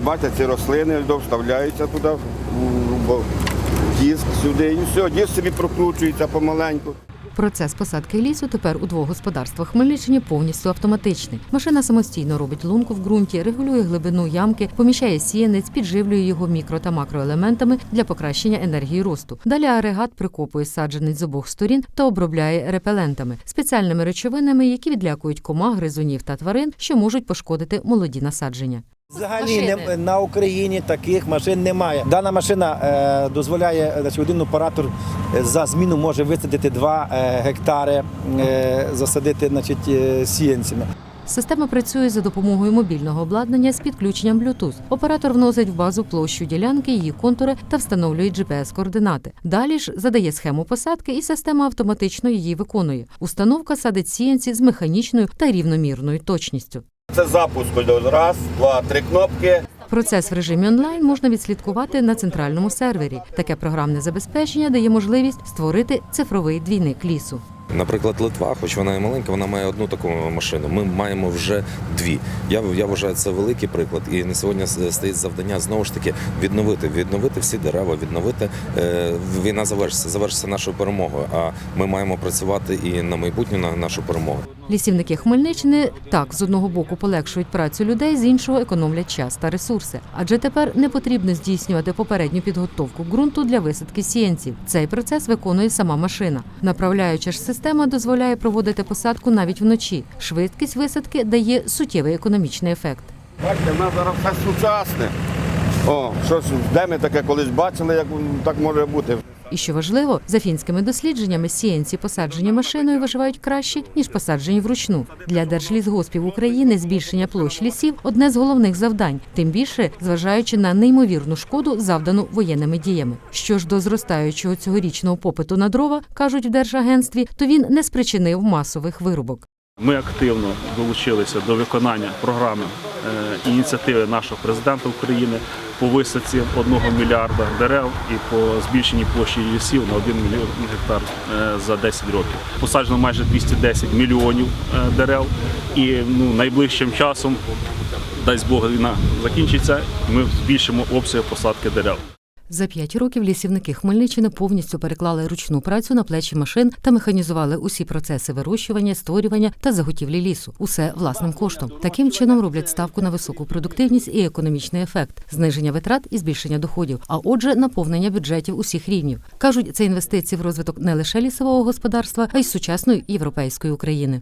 Бачите, ці рослини вставляються туди, в- диск сюди, і все, диск собі прокручується помаленьку. Процес посадки лісу тепер у двох господарствах Хмельниччини повністю автоматичний. Машина самостійно робить лунку в ґрунті, регулює глибину ямки, поміщає сіянець, підживлює його мікро та макроелементами для покращення енергії росту. Далі агрегат прикопує саджанець з обох сторін та обробляє репелентами, спеціальними речовинами, які відлякують комах, гризунів та тварин, що можуть пошкодити молоді насадження. Взагалі не, на Україні таких машин немає. Дана машина е, дозволяє значить, один оператор е, за зміну може висадити 2 е, гектари, е, засадити значить, е, сіянцями. Система працює за допомогою мобільного обладнання з підключенням Bluetooth. Оператор вносить в базу площу ділянки, її контури та встановлює GPS-координати. Далі ж задає схему посадки, і система автоматично її виконує. Установка садить сіянці з механічною та рівномірною точністю. Це запуск. Раз, два, три кнопки. Процес в режимі онлайн можна відслідкувати на центральному сервері. Таке програмне забезпечення дає можливість створити цифровий двійник лісу. Наприклад, Литва, хоч вона і маленька, вона має одну таку машину. Ми маємо вже дві. Я я вважаю це великий приклад. І на сьогодні стоїть завдання знову ж таки відновити, відновити всі дерева, відновити е, війна завершиться, завершиться нашою перемогою. А ми маємо працювати і на майбутню на нашу перемогу. Лісівники Хмельниччини так з одного боку полегшують працю людей, з іншого економлять час та ресурси. Адже тепер не потрібно здійснювати попередню підготовку ґрунту для висадки сіянців. Цей процес виконує сама машина. Направляюча ж система дозволяє проводити посадку навіть вночі. Швидкість висадки дає суттєвий економічний ефект. Бачите, в нас зараз все сучасне. О, щось, де ми таке колись бачили, як так може бути. І що важливо, за фінськими дослідженнями сіянці, посаджені машиною, виживають краще ніж посаджені вручну. Для держлісгоспів України збільшення площ лісів одне з головних завдань, тим більше зважаючи на неймовірну шкоду, завдану воєнними діями. Що ж до зростаючого цьогорічного попиту на дрова, кажуть в Держагентстві, то він не спричинив масових вирубок. Ми активно долучилися до виконання програми е, ініціативи нашого президента України по висадці 1 мільярда дерев і по збільшенні площі лісів на 1 мільйон гектар е, за 10 років. Посаджено майже 210 мільйонів е, дерев, і ну, найближчим часом, дасть Бог, війна закінчиться, ми збільшимо обсяг посадки дерев. За п'ять років лісівники Хмельниччини повністю переклали ручну працю на плечі машин та механізували усі процеси вирощування, створювання та заготівлі лісу. Усе власним коштом. Таким чином роблять ставку на високу продуктивність і економічний ефект, зниження витрат і збільшення доходів. А отже, наповнення бюджетів усіх рівнів. кажуть, це інвестиції в розвиток не лише лісового господарства, а й сучасної європейської України.